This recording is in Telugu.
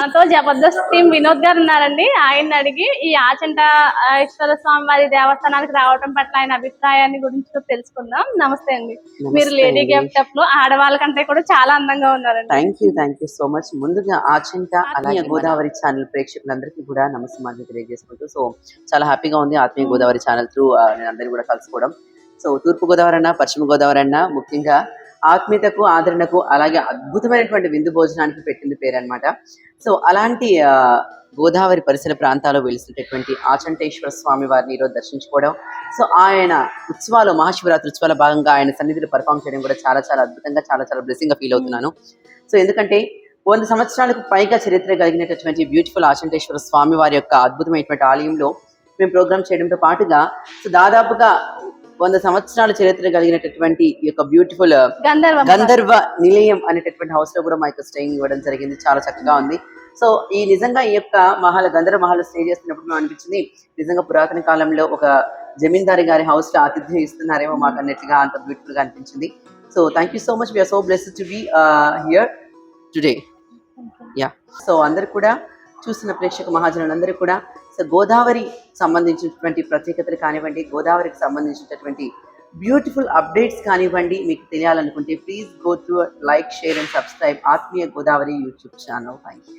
మనతో జబర్దస్త్ టీం వినోద్ గారు ఉన్నారండి. ఆయన అడిగి ఈ ఆచంట ఈశ్వర స్వామి వారి దేవస్థానానికి రావడం పట్ల ఆయన అభిప్రాయాన్ని గురించి తెలుసుకుందాం. నమస్తే అండి. మీరు లేడీ గెటప్లో ఆడవాళ్ళ కంటే కూడా చాలా అందంగా ఉన్నారండి. Thank you thank you so much ముందుగా ఆచంట అలాగే గోదావరి ఛానల్ ప్రేక్షకులందరికీ కూడా నమస్కారం తెలియజేసుకుంటూ సో చాలా హ్యాపీగా ఉంది ఆత్మీయ గోదావరి ఛానల్ త్రూ నేను అందరినీ కూడా కలుసుకోవడం. సో తూర్పు గోదావరి అన్న పశ్చిమ గోదావరి అన్న ముఖ్యంగా ఆత్మీయతకు ఆదరణకు అలాగే అద్భుతమైనటువంటి విందు భోజనానికి పెట్టింది పేరు అనమాట సో అలాంటి గోదావరి పరిసర ప్రాంతాల్లో వెలిసినటువంటి ఆచంటేశ్వర స్వామి వారిని ఈరోజు దర్శించుకోవడం సో ఆయన ఉత్సవాలు మహాశివరాత్రి ఉత్సవాల భాగంగా ఆయన సన్నిధిలో పర్ఫామ్ చేయడం కూడా చాలా చాలా అద్భుతంగా చాలా చాలా బ్లెస్సింగ్గా ఫీల్ అవుతున్నాను. సో ఎందుకంటే వంద సంవత్సరాలకు పైగా చరిత్ర కలిగినటువంటి బ్యూటిఫుల్ ఆచంటేశ్వర స్వామి వారి యొక్క అద్భుతమైనటువంటి ఆలయంలో మేము ప్రోగ్రామ్ చేయడంతో పాటుగా సో దాదాపుగా వంద సంవత్సరాల చరిత్ర కలిగినటువంటి ఈ యొక్క బ్యూటిఫుల్ గంధర్వ గంధర్వ నిలయం అనేటటువంటి హౌస్లో కూడా మా యొక్క స్టేయింగ్ ఇవ్వడం జరిగింది. చాలా చక్కగా ఉంది. సో ఈ నిజంగా ఈ యొక్క మహల్ గంధర్వ మహల్ స్టే చేస్తున్నప్పుడు మేము అనిపించింది నిజంగా పురాతన కాలంలో ఒక జమీందారి గారి హౌస్లో ఆతిథ్యం ఇస్తున్నారేమో మాకు అన్నట్టుగా అంత బ్యూటిఫుల్గా అనిపించింది. So thank you so much we are so blessed to be here today yeah so అందరు కూడా చూస్తున్న ప్రేక్షక మహాజనులందరూ కూడా సో గోదావరి సంబంధించినటువంటి ప్రత్యేకతలు కానివ్వండి గోదావరికి సంబంధించినటువంటి బ్యూటిఫుల్ అప్డేట్స్ కానివ్వండి మీకు తెలియాలనుకుంటే please go to like share and subscribe ఆత్మీయ Godavari YouTube channel. Thank you